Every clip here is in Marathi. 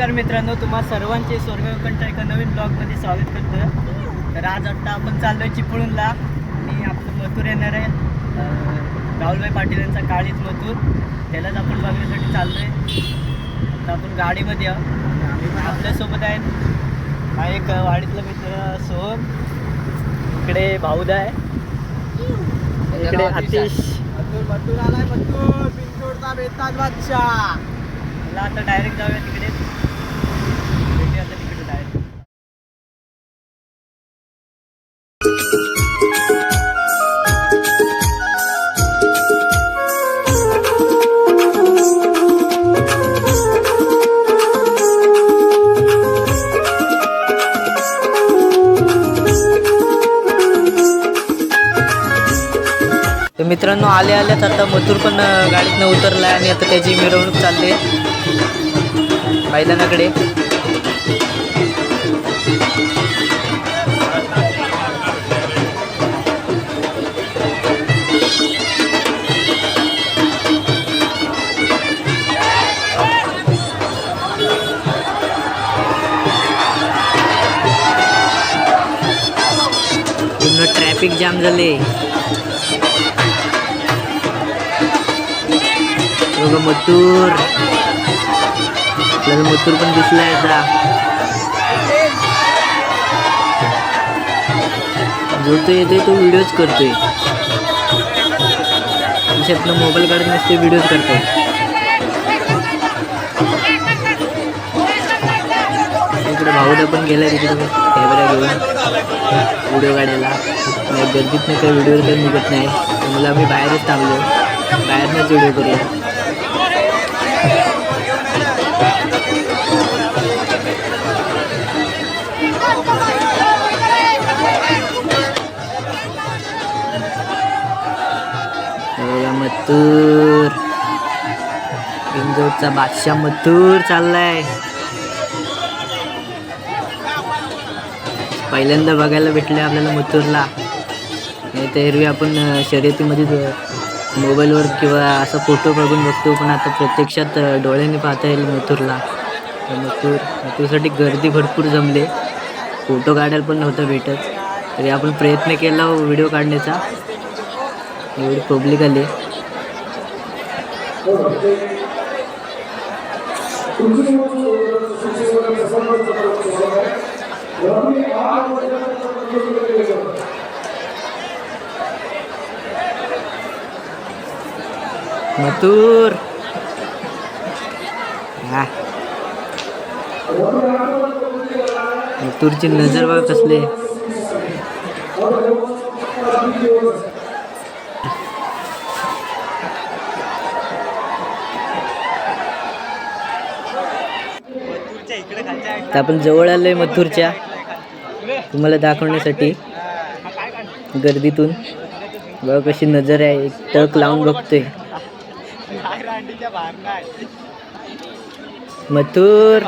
नमस्कार मित्रांनो तुम्हा सर्वांचे स्वर्गकंठ एका नवीन ब्लॉगमध्ये स्वागत करतो तर आज आता आपण चाललो आहे चिपळूणला. आणि आपलं मथुर येणार आहे. राहुलभाई पाटील यांचा काळीच मथुर. त्यालाच आपण बघण्यासाठी चाललो आहे आता आपण गाडीमध्ये आहोत. आपल्यासोबत आहेत हा एक वाडीतला मित्र सोहम. इकडे भाऊदा आहे. इकडे आतिश. मला आता डायरेक्ट जाऊया तिकडे. तर मित्रांनो आले आल्यात. आता मथुर पण गाडीतनं उतरला आहे आणि आता त्याची मिरवणूक चालली आहे. मैदानाकडे. पूर्ण ट्रॅफिक जाम झाले. बघा मतूर आपल्याला मतूर पण दिसलाय आता. जो तो येतोय तो व्हिडिओज करतोय. खिशातनं मोबाईल काढत नसते व्हिडिओज करतोय. इकडे भाऊला पण गेलाय तिकडे. कॅमेरा घेऊन. व्हिडिओ काढायला. गर्दीत नाही काही व्हिडिओ काही निघत नाही. मला आम्ही बाहेरच थांबलो. बाहेरनंच व्हिडिओ करूया. मथूर. बिंजोडचा बादशाह मथुर चाललाय. पहिल्यांदा बघायला भेटले आपल्याला मथूरला. नाही तर एरवी आपण शर्यतीमध्ये मोबाईलवर किंवा असा फोटो बघून बघतो पण आता प्रत्यक्षात डोळ्याने पाहता येईल मथुरला. मथूर मथुर मथुरसाठी गर्दी भरपूर जमले. फोटो काढायला पण नव्हतं भेटत. तरी आपण प्रयत्न केला हो, व्हिडिओ काढण्याचा. एवढी पब्लिक आली. मथुर हा. मथुरची नजर बघा कसले तर आपण जवळ आलो आहे मथुरच्या. तुम्हाला दाखवण्यासाठी गर्दीतून. बघा कशी नजर आहे एक टक लावून बघतोय. मथुर.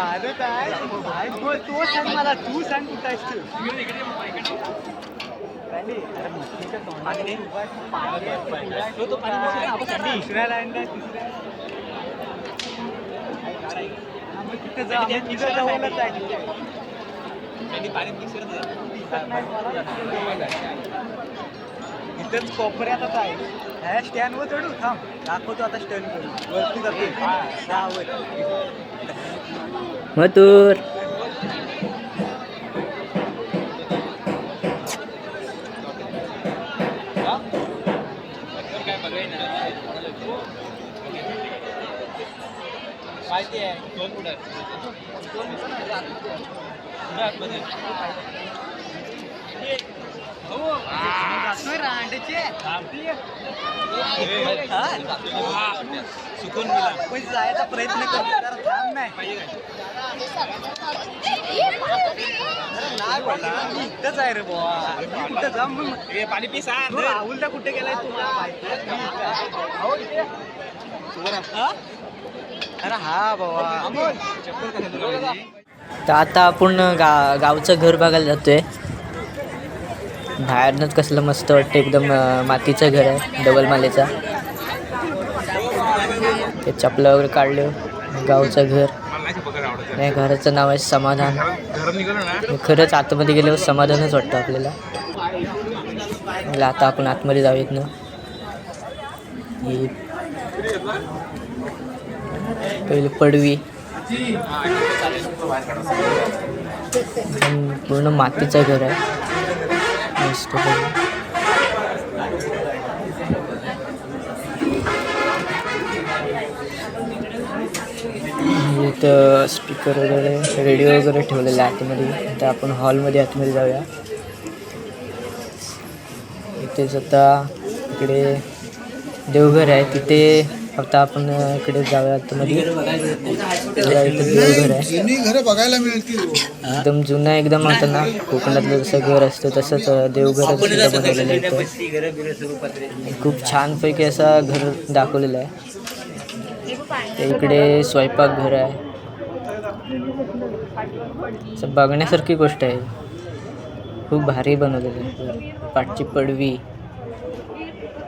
इथंच कोपऱ्यातच आहे. ह्या स्टँडवर चढू थांब. दाखवतो आता स्टँड करून वरती जातो. सहा वर. मथुर. माहिती आहे दोन कुठं सुकून पण जायचा प्रयत्न करतो थांब नाही मी इथंच आहे रे बुवा. मी कुठं मग. पाणी पी राहुलदा कुठे गेलाय तुम्हाला माहिती आहे? हा? अरे हा बाबा. तर आता आपण गा गावचं घर बघायला जातोय. बाहेरनंच कसलं मस्त वाटतं एकदम मातीचं घर आहे डबल मालेचा. ते चपला वगैरे काढले गावचं घर. नाही घराचं नाव आहे समाधान. खरंच आतमध्ये गेल्यावर समाधानच वाटतं आपल्याला. आता आपण आतमध्ये जाऊयात ना. पहिले पडवी. पूर्ण मातीचं घर आहे. मस्त इथं स्पीकर वगैरे रेडिओ वगैरे ठेवलेला आहे आतमध्ये. आता आपण हॉलमध्ये आतमध्ये जाऊया. इथेच आता इकडे देवघर आहे. तिथे आता आपण इकडे जाऊया आतमध्ये. देवघर आहे. जुनी घरं बघायला मिळतील एकदम जुनं एकदम आता ना कोकणातलं जसं घर असतं तसंच देवघर बनवलेलं आहे खूप छानपैकी असा घर दाखवलेलं आहे. इकडे स्वयंपाकघर आहे. असं बघण्यासारखी गोष्ट आहे. खूप भारी बनवलेलं आहे. पाठची पडवी.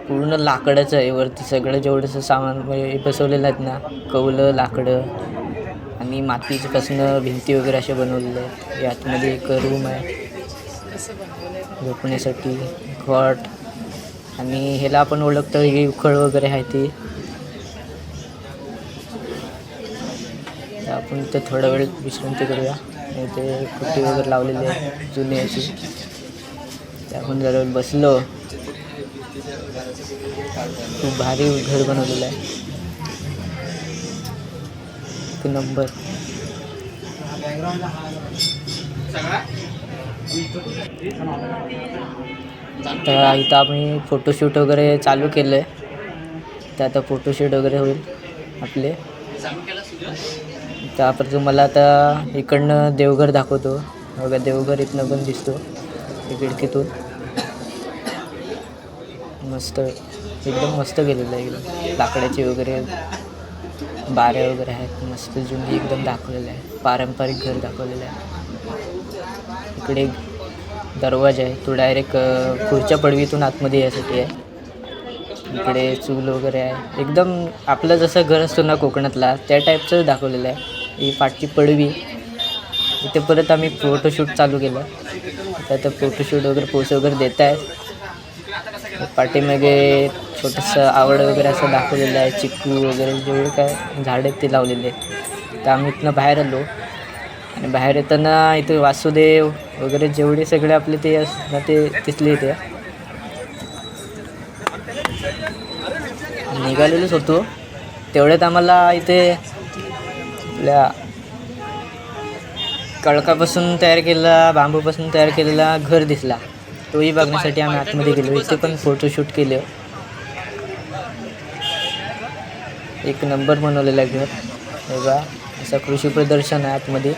पूर्ण लाकडाचं आहे वरती सगळं जेवढंसं सामान म्हणजे बसवलेलं आहेत ना कौलं लाकडं आणि मातीपासून भिंती वगैरे असे बनवलेले आहेत. यातमध्ये एक रूम आहे. झोपण्यासाठी घॉट आणि ह्याला आपण ओळखतो की उखळ वगैरे आहे ती. आपण इथं थोडा वेळ विश्रांती करूया. इथे कुट्टी वगैरे लावलेली आहे जुनी अशी. ते आपण जरा बसलो. खूप भारी घर बनवलेलं आहे. ते नंबर तर इथं आम्ही फोटोशूट वगैरे चालू केलं आहे तर आता फोटोशूट वगैरे होईल आपले. त्यापर तुम्हाला आता इकडनं देवघर दाखवतो. बघा देवघर इथनं पण दिसतो. या खिडकीतून मस्त. एकदम मस्त गेलेलं आहे. एकदम लाकडाचे वगैरे बाऱ्या वगैरे आहेत. मस्त जुनी एकदम दाखवलेलं आहे. पारंपरिक घर दाखवलेलं आहे. इकडे दरवाजा आहे. तो डायरेक्ट पुढच्या पडवीतून आतमध्ये यासाठी आहे. इकडे चूल वगैरे आहे. एकदम आपलं जसं घर असतो ना कोकणातला त्या टाईपचं दाखवलेलं आहे. ही पाठची पडवी. इथे परत आम्ही फोटोशूट चालू केलं. तर फोटोशूट वगैरे पोस्ट वगैरे देत आहेत पाठीमागे छोटंसं आवड वगैरे असं दाखवलेलं आहे चिक्कू वगैरे जेवढे काय झाडं आहेत ते लावलेले तर आम्ही इथनं बाहेर आलो. आणि बाहेर येताना इथे वासुदेव वगैरे जेवढे सगळे आपले ते असं ते तिथले इथे. निघालेलोच होतो. तेवढ्यात आम्हाला इथे आपल्या कळकापासून तयार केलेला बांबूपासून तयार केलेला घर दिसला. तोही बघण्यासाठी आम्ही आतमध्ये गेलो. इथे पण फोटोशूट केलं. एक नंबर बनवलेला घर. बघा असं कृषी प्रदर्शन आहे आतमध्ये.